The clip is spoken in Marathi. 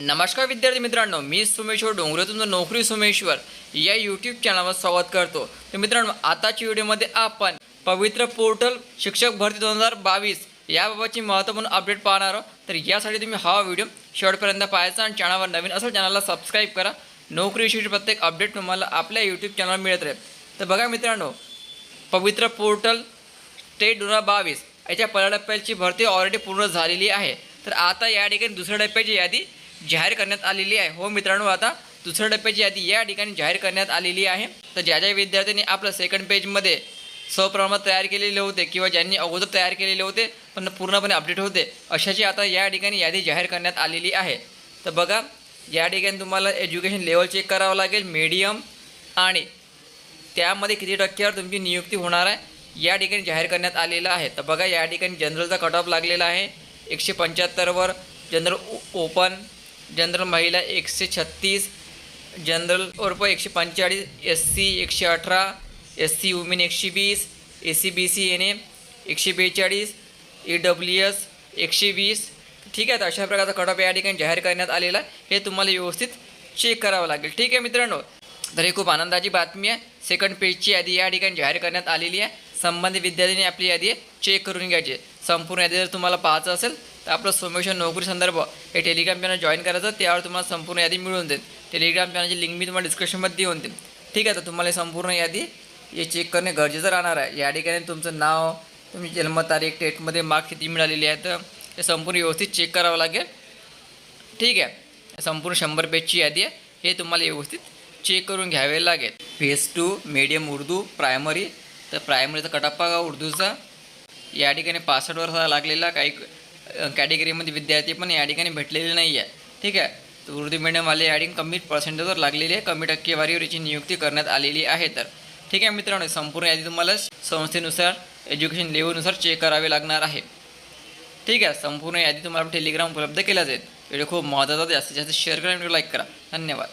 नमस्कार विद्यार्थी मित्रांनो मी सोमेश्वर डोंगरे तुमचं नोकरी सोमेश्वर या यूट्यूब चॅनलवर स्वागत करतो. तर मित्रांनो आताच्या व्हिडिओमध्ये आपण पवित्र पोर्टल शिक्षक भरती दोन हजार बावीस याबाबतची महत्त्वपूर्ण अपडेट पाहणार आहोत. तर यासाठी तुम्ही हा व्हिडिओ शेवटपर्यंत पाहायचा आणि चॅनलवर नवीन असेल चॅनलला सबस्क्राईब करा. नोकरीविषयी प्रत्येक अपडेट तुम्हाला आपल्या यूट्यूब चॅनलवर मिळत राहील. तर बघा मित्रांनो पवित्र पोर्टल स्टेट दोन हजार बावीस याच्या पहिल्या टप्प्याची भरती ऑलरेडी पूर्ण झालेली आहे. तर आता या ठिकाणी दुसऱ्या टप्प्याची यादी जाहीर करण्यात आलेली आहे. हो मित्रांनो आता दुसऱ्या टप्प्याची यादी या ठिकाणी जाहीर करण्यात आलेली आहे. तर ज्या ज्या विद्यार्थ्यांनी आपलं सेकंड पेजमध्ये स्वप्रमाणात तयार केलेले होते किंवा ज्यांनी अगोदर तयार केलेले होते पण पूर्णपणे अपडेट होते अशाची आता या ठिकाणी यादी जाहीर करण्यात आलेली आहे. तर बघा या ठिकाणी तुम्हाला एज्युकेशन लेवल चेक करावं लागेल मीडियम आणि त्यामध्ये किती टक्क्यावर तुमची नियुक्ती होणार आहे या ठिकाणी जाहीर करण्यात आलेलं आहे. तर बघा या ठिकाणी जनरलचा कट ऑफ लागलेला आहे. एकशे पंच्याहत्तरवर जनरल ओ- ओपन जनरल महिला एकशे छत्तीस जनरल उर्फ एकशे पंचेचाळीस एस सी एकशे अठरा एस सी वुमेन एकशे वीस A C B C N A एकशे बेचाळीस ई डब्ल्यू एस एकशे वीस. ठीक आहे तर अशा प्रकारचा कटॉप या ठिकाणी जाहीर करण्यात आलेला हे तुम्हाला व्यवस्थित चेक करावं लागेल. ठीक आहे मित्रांनो तर ही खूप आनंदाची बातमी आहे. सेकंड पेजची यादी या ठिकाणी जाहीर करण्यात आलेली आहे. संबंधित विद्यार्थ्यांनी आपली यादी चेक करून घ्यायची. संपूर्ण यादी जर तुम्हाला पाहायचं असेल तर आपलं सोमेशन नोकरी संदर्भ हे टेलिग्राम चॅनल जॉईन करायचं त्यावर तुम्हाला संपूर्ण यादी मिळून देईल. टेलिग्राम चॅनलची लिंक मी तुम्हाला डिस्क्रिप्शनमध्ये देऊन देईल ठीक आहे तर तुम्हाला संपूर्ण यादी हे चेक करणे गरजेचं राहणार आहे. या ठिकाणी तुमचं नाव तुमची जन्मतारीख टेटमध्ये मार्क किती मिळालेली आहे तर हे संपूर्ण व्यवस्थित चेक करावं लागेल. ठीक आहे संपूर्ण शंभर पेजची यादी आहे. हे तुम्हाला व्यवस्थित चेक करून घ्यावे लागेल. Phase two medium Urdu primary तर प्रायमरीचा कटाप्पा का उर्दूचा. या ठिकाणी पासष्ट वर्षाला लागलेला. काही कॅटेगरीमध्ये विद्यार्थी पण या ठिकाणी भेटलेले नाही आहे ठीक आहे? तर उर्दू मीडियमवाले या ठिकाणी कमी पर्सेंटेजवर लागलेली. आहे कमी टक्केवारीवर याची नियुक्ती करण्यात आलेली आहे तर. ठीक आहे मित्रांनो संपूर्ण यादी तुम्हाला संस्थेनुसार एज्युकेशन लेवलनुसार चेक करावे लागणार आहे. ठीक आहे? संपूर्ण यादी तुम्हाला टेलिग्राम उपलब्ध केला जाईल व्हिडिओ खूप महत्त्वाचा जास्तीत जास्त शेअर करा व्हिडिओ लाईक करा. धन्यवाद.